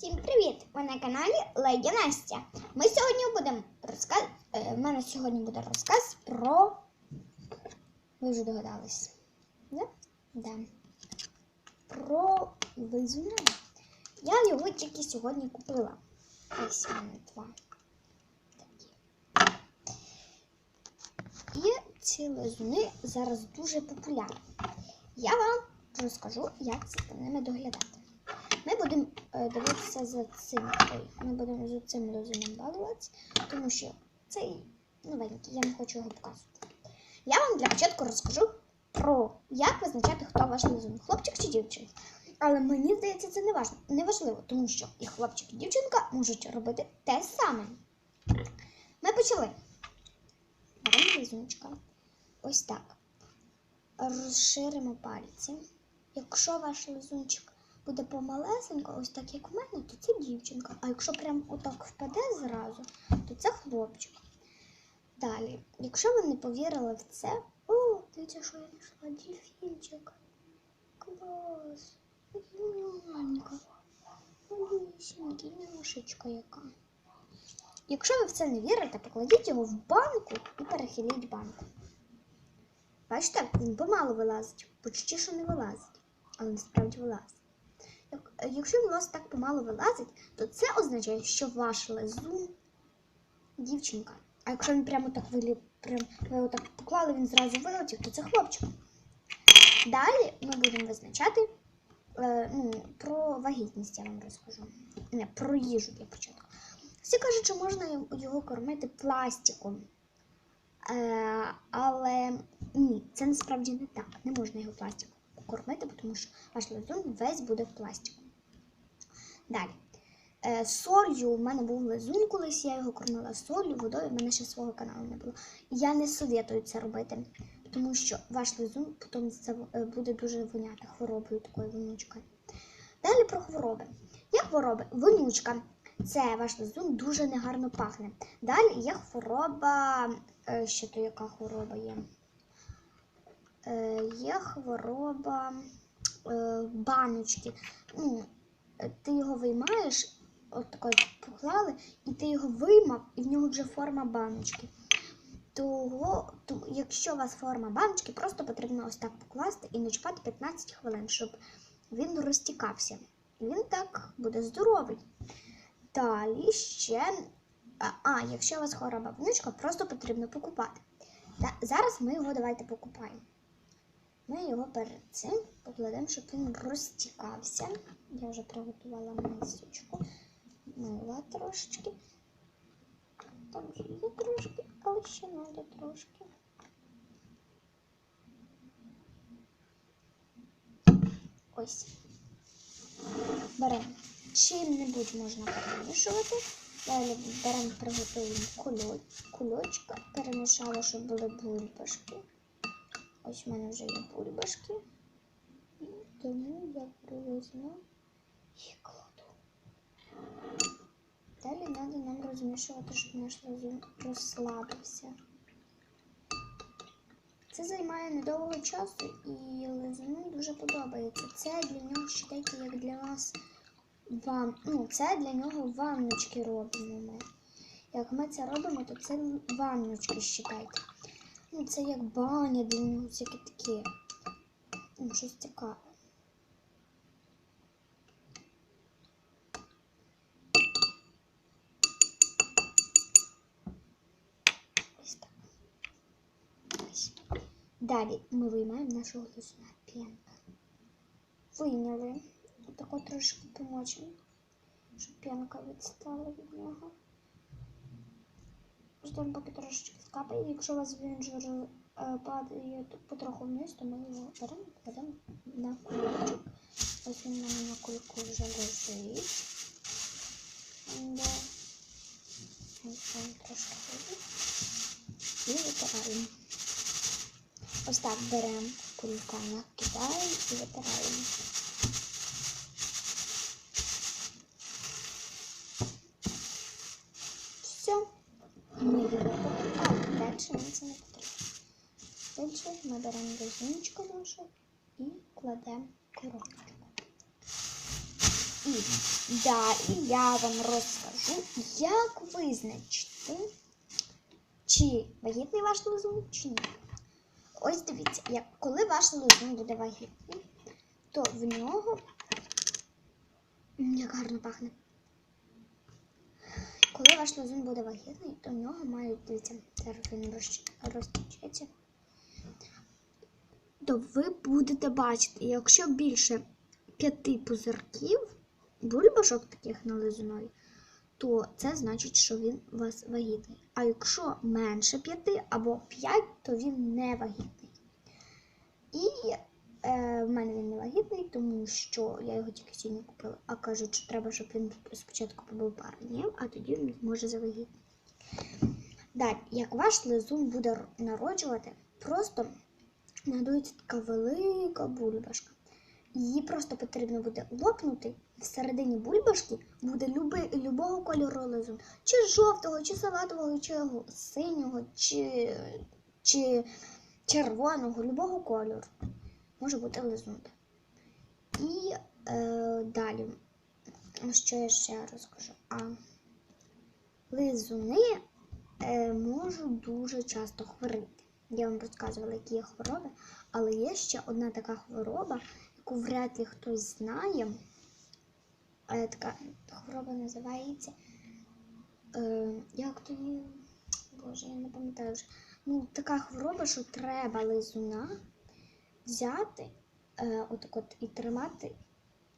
Всім привіт! Ви на каналі Леді Настя. Ми сьогодні будемо розказ. е, В мене сьогодні буде розказ про. Ви вже догадались? Да? Да. Про лизуна. Я його тільки сьогодні купила. Ось в мене два. Такі. І ці лизуни зараз дуже популярні. Я вам розкажу, як за ними доглядати. Ми будемо е, дивитися за цим. Ми будемо за цим лозуном балуватися, тому що цей новенький, я не хочу його показувати. Я вам для початку розкажу про як визначати, хто ваш лизун, хлопчик чи дівчинка. Але мені здається, це не важливо, не важливо, тому що і хлопчик, і дівчинка можуть робити те саме. Ми почали. Беремо лизунчика. Ось так. Розширимо пальці. Якщо ваш лизунчик буде помалесенько, ось так як в мене, то це дівчинка. А якщо прям отак впаде зразу, то це хлопчик. Далі, якщо ви не повірили в це, о, дивіться, що я знайшла дельфінчик. Клас! Нянька. Малюсенький, няшечка яка. Якщо ви в це не вірите, покладіть його в банку і перехиліть банку. Бачите, він помалу вилазить, почти що не вилазить, але насправді вилазить. Як- Якщо у вас так помалу вилазить, то це означає, що ваш лизун дівчинка. А якщо він прямо так вилі, прям ви його так поклали, він зразу вилетів, то це хлопчик. Далі ми будемо визначати е, ну, про вагітність, я вам розкажу. Не, про їжу для початку. Всі кажуть, що можна його кормити пластиком. Е, але ні, це насправді не так. Не можна його пластиком кормити, тому що ваш лизун весь буде в пластику. Далі. Е, солью в мене був лизун колись, я його кормила солью, водою, в мене ще свого каналу не було. Я не советую це робити, тому що ваш лизун потім е, буде дуже воняти хворобою такою вонючкою. Далі про хвороби. Є хвороби? Вонючка. Це ваш лизун дуже негарно пахне. Далі є хвороба. е, Ще то яка хвороба є? Е, Є хвороба е, баночки. Ну, ти його виймаєш, от такою поклали, і ти його виймав, і в нього вже форма баночки. Того, то, якщо у вас форма баночки, просто потрібно ось так покласти і не чекати 15 хвилин, щоб він розтікався. І він так буде здоровий. Далі ще. А, а якщо у вас хвороба внучка, просто потрібно покупати. Та, зараз ми його давайте покупаємо. Ми його перед цим покладемо, щоб він розтікався. Я вже приготувала мисочку. Мила трошечки. Там вже є трошки, але ще треба трошки. Ось. Беремо чим-небудь можна перемішувати. Далі беремо, приготуємо кульочка, перемішали, щоб були бульбашки. Ось в мене вже є бульбашки. І тому я привезла і кладу. Далі треба нам розмішувати, щоб наш лизун розслабився. Це займає недовго часу і лизуну дуже подобається. Це для нього считайте, як для нас ван... ну, це для нього ванночки робимо ми. Як ми це робимо, то це ванночки считайте. Ну, це як баня для нього, всяке таке. Ну, щось цікаве. Ось так. Далі ми виймаємо нашого лисуна п'янка. Вийняли. Отако трошки помочимо, щоб п'янка відстала від нього. Ждемо, поки трошечки скапає. Якщо у вас він вже е, падає потроху вниз, то ми його беремо і кладемо на кульочок. Ось він мене на кульку вже лежить. І витираємо. Ось так беремо кулька, накидаємо і витираємо. Все. Ми його покупали. Далі нам це потрібно. Далі ми беремо резиночку нашу і кладемо коробочку. І. Далі я вам розкажу, як визначити, чи вагітний ваш лизун, чи ні. Ось дивіться, як, коли ваш лизун буде вагітний, то в нього. Як гарно пахне. Коли ваш лизун буде вагітний, то в нього мають, дивіться, зараз він розч- То ви будете бачити, якщо більше п'яти пузирків, бульбашок таких на лизунові, то це значить, що він у вас вагітний. А якщо менше п'яти або п'ять, то він не вагітний. І е, в мене він не вагітний, тому що я його тільки сьогодні купила. А кажуть, що треба, щоб він спочатку побув пару а тоді він зможе завагітніти. Далі, як ваш лизун буде народжувати, просто надується така велика бульбашка. Її просто потрібно буде лопнути. Всередині бульбашки буде люби, любого кольору лизун. Чи жовтого, чи салатового, чи синього, чи, чи червоного, любого кольору. Може бути лизун. І е, далі, що я ще розкажу? А лизуни е, можуть дуже часто хворіти. Я вам розказувала, які є хвороби, але є ще одна така хвороба, яку вряд ли хтось знає. Е, така хвороба називається. Е, як то її? Боже, я не пам'ятаю вже. Ну, така хвороба, що треба лизуна взяти е, отак от і тримати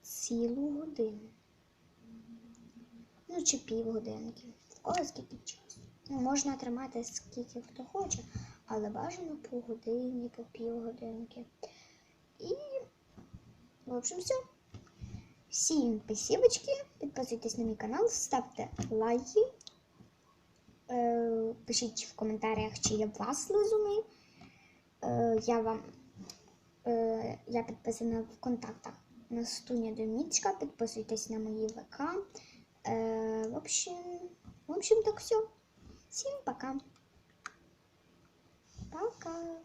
цілу годину. Ну, чи півгодинки. Кого скільки часу. Ну, можна тримати скільки хто хоче, але бажано по годині, по півгодинки. І, в общем, все. Всім спасибочки. Підписуйтесь на мій канал, ставте лайки. Е, пишіть в коментарях, чи є вас лизуни. Е, я вам е, я підписана в контактах на Стуня Домічка. Підписуйтесь на мої ВК. В общем, в общем, так все. Всем пока. Пока.